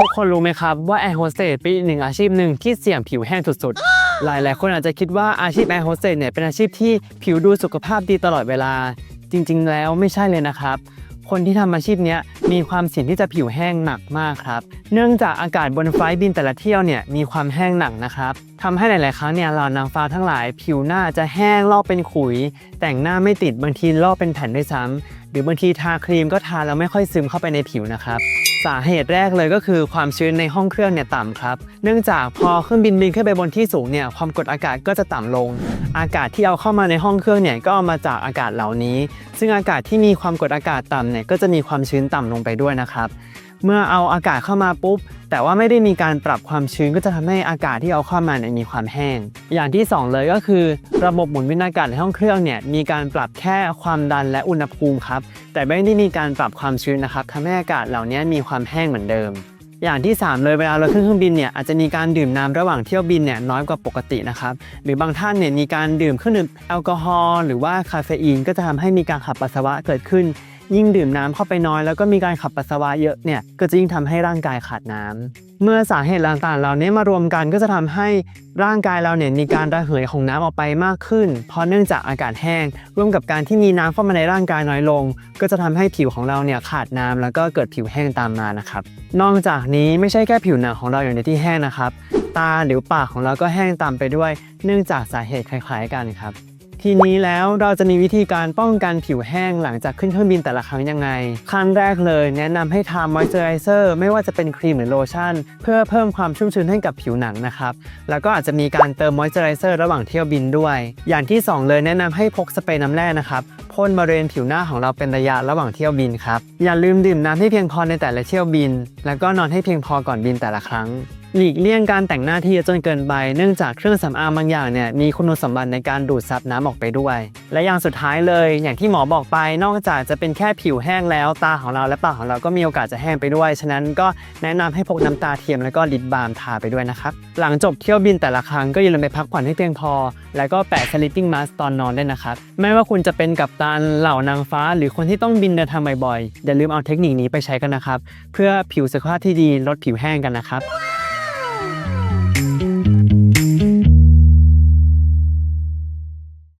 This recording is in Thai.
ทุกคนรู้ไหมครับว่าแอร์โฮสเตสเป็นอีกหนึ่งอาชีพหนึ่งที่เสี่ยงผิวแห้งสุดๆ หลายๆ คนอาจจะคิดว่าอาชีพแอร์โฮสเตสเนี่ยเป็นอาชีพที่ผิวดูสุขภาพดีตลอดเวลา จริงๆ แล้วไม่ใช่เลยนะครับ คนที่ทำอาชีพนี้มีความเสี่ยงที่จะผิวแห้งหนักมากครับ เนื่องจากอากาศบนไฟล์บินแต่ละเที่ยวเนี่ยมีความแห้งหนักนะครับทำให้หลาย ๆ ครั้งเนี่ยเหล่านางฟ้าทั้งหลาย ผิวหน้าจะแห้งลอกเป็นขุย แต่งหน้าไม่ติดบางทีลอกเป็นแผ่นด้วยซ้ำหรือบางทีทาครีมก็ทาแล้วไม่ค่อยซึมเข้าไปในผิวนะครับ สาเหตุแรกเลยก็คือความชื้นในห้องเครื่องเนี่ยต่ำครับ เนื่องจากพอเครื่องบินบินขึ้นไปบนที่สูงเนี่ยความกดอากาศก็จะต่ำลง อากาศที่เอาเข้ามาในห้องเครื่องเนี่ยก็เอามาจากอากาศเหล่านี้ ซึ่งอากาศที่มีความกดอากาศต่ำเนี่ยก็จะมีความชื้นต่ำลงไปด้วยนะครับ เมื่อเอาอากาศเข้ามาปุ๊บ แต่ว่าไม่ได้มีการปรับความชื้นก็จะทำให้อากาศที่เอาเข้ามาเนี่ยมีความแห้ง อย่างที่สองเลยก็คือ ระบบหมุนเวียนอากาศในห้องเครื่องเนี่ยมีการปรับแค่ความดันและอุณหภูมิครับแต่ไม่ได้มีการปรับความชื้นนะครับทำให้อากาศเหล่านี้มีความแห้งเหมือนเดิม อย่างที่ 3 เลยเวลาเราขึ้นเครื่องบินเนี่ยอาจจะมีการดื่มน้ำระหว่างเที่ยวบินเนี่ยน้อยกว่าปกตินะครับหรือบางท่านเนี่ยมีการดื่มเครื่องดื่มแอลกอฮอล์หรือว่าคาเฟอีนก็จะทำให้มีการขับปัสสาวะเกิดขึ้น ยิ่งดื่มน้ำเข้าไปน้อยแล้วก็มีการขับปัสสาวะเยอะเนี่ยก็จะยิ่งทำให้ร่างกายขาดน้ำเมื่อสาเหตุต่างๆเหล่านี้มารวมกันก็จะทำให้ร่างกายเราเนี่ยมีการระเหยของน้ำออกไปมากขึ้น เพราะเนื่องจากอากาศแห้งร่วมกับการที่มีน้ำเข้ามาในร่างกายน้อยลง ก็จะทำให้ผิวของเราเนี่ยขาดน้ำแล้วก็เกิดผิวแห้งตามมานะครับนอกจากนี้ไม่ใช่แค่ผิวหนังของเราอย่างเดียวที่แห้งนะครับตาหรือปากของเราก็แห้งตามไปด้วย เนื่องจากสาเหตุคล้าย ๆ กันครับ ทีนี้แล้วเราจะมีวิธีการป้องกันผิวแห้งหลังจากขึ้นเครื่องบินแต่ละครั้งยังไง ขั้นแรกเลยแนะนำให้ทามอยเจอไรเซอร์ไม่ว่าจะเป็นครีมหรือโลชั่น เพื่อเพิ่มความชุ่มชื้นให้กับผิวหนังนะครับ แล้วก็อาจจะมีการเติมมอยเจอไรเซอร์ระหว่างเที่ยวบินด้วย อย่างที่ 2 เลยแนะนำให้พกสเปรย์น้ำแร่นะครับพ่นบริเวณผิวหน้าของเราเป็นระยะระหว่างเที่ยวบินครับอย่าลืมดื่มน้ำให้เพียงพอในแต่ละเที่ยวบิน แล้วก็นอนให้เพียงพอก่อนบินแต่ละครั้ง หลีกเลี่ยงการแต่งหน้าที่เยอะจนเกินไป เนื่องจากเครื่องสำอางบางอย่างเนี่ยมีคุณสมบัติในการดูดซับน้ำออกไปด้วย และอย่างสุดท้ายเลยอย่างที่หมอบอกไป นอกจากจะเป็นแค่ผิวแห้งแล้ว ตาของเราและปากของเราก็มีโอกาสจะแห้งไปด้วย ฉะนั้นก็แนะนำให้พกน้ำตาเทียมแล้วก็ลิปบาล์มทาไปด้วยนะครับ หลังจบเที่ยวบินแต่ละครั้งก็อย่าลืมไปพักผ่อนให้เพียงพอ แล้วก็แปะ sleeping mask ตอนนอนด้วยนะครับไม่ว่าคุณจะเป็นกัปตันเหล่านางฟ้า หรือคนที่ต้องบินเดินทางบ่อยๆอย่าลืมเอาเทคนิคนี้ไปใช้กันนะครับเพื่อผิวสุขภาพที่ดีลดผิวแห้งกันนะครับ